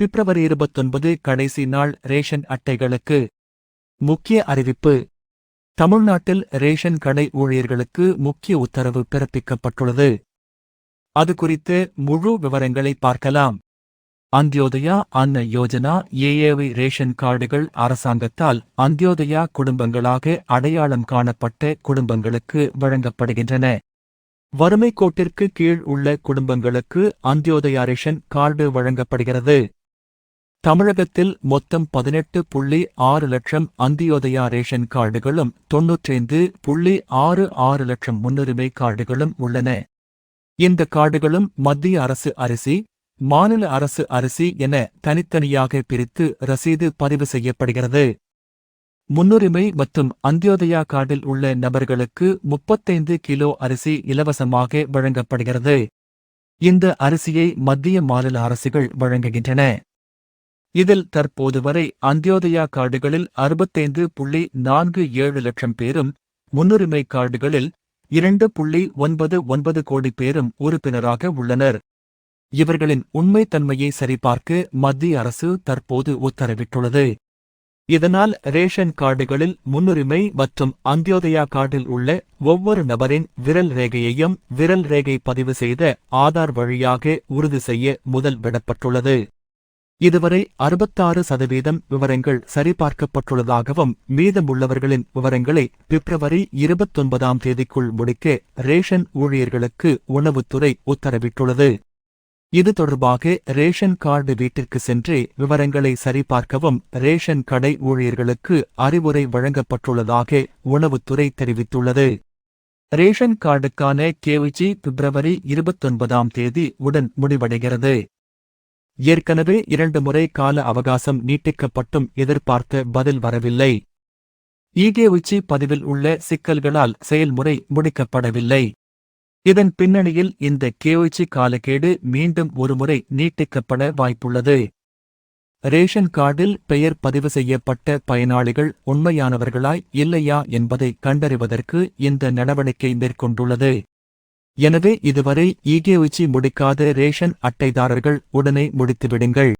பிப்ரவரி இருபத்தொன்பது கடைசி நாள் ரேஷன் அட்டைகளுக்கு முக்கிய அறிவிப்பு. தமிழ்நாட்டில் ரேஷன் கடை ஊழியர்களுக்கு முக்கிய உத்தரவு பிறப்பிக்கப்பட்டுள்ளது. அது குறித்து முழு விவரங்களை பார்க்கலாம். அந்தியோதயா அன்ன யோஜனா ஏஏவி ரேஷன் கார்டுகள் அரசாங்கத்தால் அந்தியோதயா குடும்பங்களாக அடையாளம் காணப்பட்ட குடும்பங்களுக்கு வழங்கப்படுகின்றன. வறுமை கோட்டிற்கு கீழ் உள்ள குடும்பங்களுக்கு அந்தியோதயா ரேஷன் கார்டு வழங்கப்படுகிறது. தமிழகத்தில் மொத்தம் பதினெட்டு புள்ளி ஆறு லட்சம் அந்தியோதயா ரேஷன் கார்டுகளும் தொன்னூற்றைந்து புள்ளி ஆறு ஆறு லட்சம் முன்னுரிமை கார்டுகளும் உள்ளன. இந்த கார்டுகளும் மத்திய அரசு அரிசி மாநில அரசு அரிசி என தனித்தனியாக பிரித்து ரசீது பதிவு செய்யப்படுகிறது. முன்னுரிமை மற்றும் அந்தியோதயா கார்டில் உள்ள நபர்களுக்கு முப்பத்தைந்து கிலோ அரிசி இலவசமாக வழங்கப்படுகிறது. இந்த அரிசியை மத்திய மாநில அரசுகள் வழங்குகின்றன. இதில் தற்போது வரை அந்தியோதயா கார்டுகளில் அறுபத்தைந்து புள்ளி நான்கு ஏழு லட்சம் பேரும் முன்னுரிமை கார்டுகளில் இரண்டு புள்ளி ஒன்பது ஒன்பது கோடி பேரும் உறுப்பினராக உள்ளனர். இவர்களின் உண்மைத்தன்மையை சரிபார்க்க மத்திய அரசு தற்போது உத்தரவிட்டுள்ளது. இதனால் ரேஷன் கார்டுகளில் முன்னுரிமை மற்றும் அந்தியோதயா கார்டில் உள்ள ஒவ்வொரு நபரின் விரல் ரேகையையும் விரல் ரேகை பதிவு செய்த ஆதார் வழியாக உறுதி செய்ய முதல் விடப்பட்டுள்ளது. இதுவரை அறுபத்தாறு சதவீதம் விவரங்கள் சரிபார்க்கப்பட்டுள்ளதாகவும் மீதமுள்ளவர்களின் விவரங்களை பிப்ரவரி இருபத்தொன்பதாம் தேதிக்குள் முடிக்க ரேஷன் ஊழியர்களுக்கு உணவுத்துறை உத்தரவிட்டுள்ளது. இது தொடர்பாக ரேஷன் கார்டு வீட்டிற்கு சென்று விவரங்களை சரிபார்க்கவும் ரேஷன் கடை ஊழியர்களுக்கு அறிவுரை வழங்கப்பட்டுள்ளதாக உணவுத்துறை தெரிவித்துள்ளது. ரேஷன் கார்டுக்கான கேவிஜி பிப்ரவரி இருபத்தொன்பதாம் தேதி உடன் முடிவடைகிறது. ஏற்கனவே இரண்டு முறை கால அவகாசம் நீட்டிக்கப்பட்டும் எதிர்பார்த்த பதில் வரவில்லை. ஈகேவிச்சி பதிவில் உள்ள சிக்கல்களால் செயல்முறை முடிக்கப்படவில்லை. இதன் பின்னணியில் இந்த கேஒய்ச்சி காலக்கேடு மீண்டும் ஒருமுறை நீட்டிக்கப்பட வாய்ப்புள்ளது. ரேஷன் கார்டில் பெயர் பதிவு செய்யப்பட்ட பயனாளிகள் உண்மையானவர்களாய் இல்லையா என்பதை கண்டறிவதற்கு இந்த நடவடிக்கை மேற்கொண்டுள்ளது. எனவே இதுவரை ஈகேவிச்சி முடிக்காத ரேஷன் அட்டைதாரர்கள் உடனே முடித்துவிடுங்கள்.